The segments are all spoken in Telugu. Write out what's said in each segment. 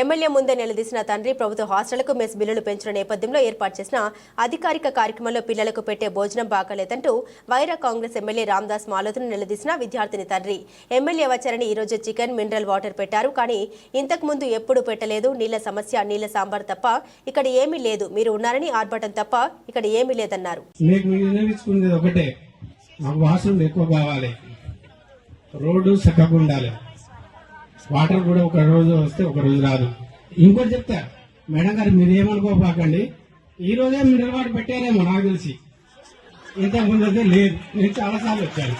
ఎమ్మెల్యే ముందే నిలదీసిన తండ్రి ప్రభుత్వ హాస్టళ్ళకు మెస్ బిల్లులు పెంచిన నేపథ్యంలో ఏర్పాటు చేసిన అధికారిక కార్యక్రమంలో పిల్లలకు పెట్టే భోజనం బాగాలేదంటూ వైరా కాంగ్రెస్ ఎమ్మెల్యే రామ్దాస్ మాలోతును నిలదీసిన విద్యార్థిని తండ్రి. ఎమ్మెల్యే వచ్చారని ఈరోజు చికెన్ మినరల్ వాటర్ పెట్టారు. కానీ ఇంతకుముందు ఎప్పుడు పెట్టలేదు. నీళ్ళ సమస్య నీళ్ళ సాంబార్ తప్ప ఇక్కడ ఏమీ లేదు. మీరు ఉన్నారని ఆర్భటం తప్ప ఇక్కడ ఏమీ లేదన్నారు. ఒకటే. మాకు ఎక్కువ కావాలి. రోడ్డు చక్కగా ఉండాలి. వాటర్ కూడా ఒక రోజు వస్తే ఒక రోజు రాదు. ఇంకోటి చెప్తా మేడం గారు మీరు ఏమనుకోపాకండి ఈ రోజే మినరల్ వాటర్ పెట్టారేమో నాకు తెలిసి. ఇంతకుముందు అయితే లేదు నేను చాలాసార్లు వచ్చాను.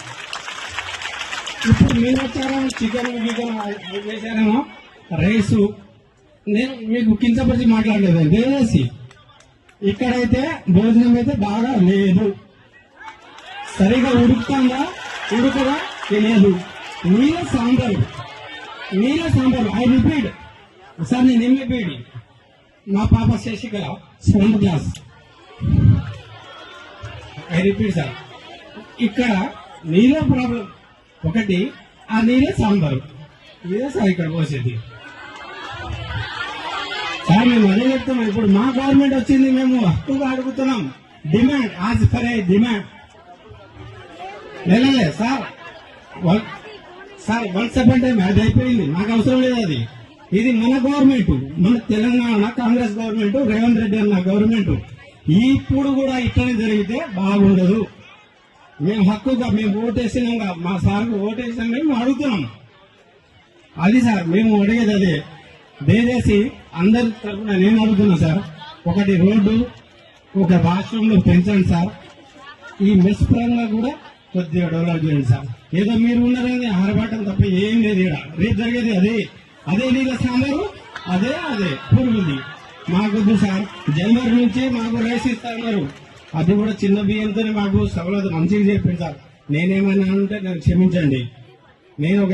ఇప్పుడు మీరు వచ్చారేమో చికెన్ గికెన్ చేశారేమో రైసు నేను మీకు కించపరిచి మాట్లాడలేదు దయచేసి ఇక్కడైతే భోజనం అయితే బాగా లేదు. సరిగా ఉడుకుతుందా ఉడకదా తెలియదు. మీరే సాంబారు. నీళ్ళ సాంబారు ఐ రిపీట్. సార్ నేను ఏం రిపీట్ మా పాప Sasikala seventh class. I repeat sir. ఇక్కడ నీళ్ళ ప్రాబ్లం. ఒకటి ఆ నీరే సాంబారు ఇదే సార్ ఇక్కడ పోసేది. సార్ మేము అదే చెప్తున్నాం. ఇప్పుడు మా గవర్నమెంట్ వచ్చింది మేము హక్కుగా అడుగుతున్నాం. Demand as for a demand లేలే సార్. సార్ వన్ సెవెన్ అది అయిపోయింది. నాకు అవసరం లేదు అది. ఇది మన గవర్నమెంట్ మన తెలంగాణ కాంగ్రెస్ గవర్నమెంట్ రేవంత్ రెడ్డి అన్న గవర్నమెంట్. ఇప్పుడు కూడా ఇట్లనే జరిగితే బాగుండదు. మేము హక్కుగా మేము ఓటేసినాం మా సార్కు ఓటేసినాం మేము అడుగుతున్నాం. అది సార్ మేము అడిగేది అదే. దయచేసి అందరి తరఫున నేను అడుగుతున్నా సార్. ఒకటి రోడ్డు ఒక వాష్రూమ్ పెంచండి సార్. ఈ మెస్ పరంగా కూడా కొద్దిగా డెవలప్ చేయండి సార్. ఏదో మీరు ఉన్నారని ఆరబాటం తప్ప ఏం లేదు ఇక్కడ రేపు జరిగేది అదే. అదే నీళ్ళ సాంబారు అదే అదే. పురుగుది. మాకొద్దు సార్. జనవరి నుంచి మాకు రైస్ ఇస్తారన్నారు అది కూడా చిన్న బియ్యంతోనే మాకు సవలత మంచిగా చెప్పింది సార్ నేనేమన్నా అంటే నన్ను క్షమించండి. నేను ఒక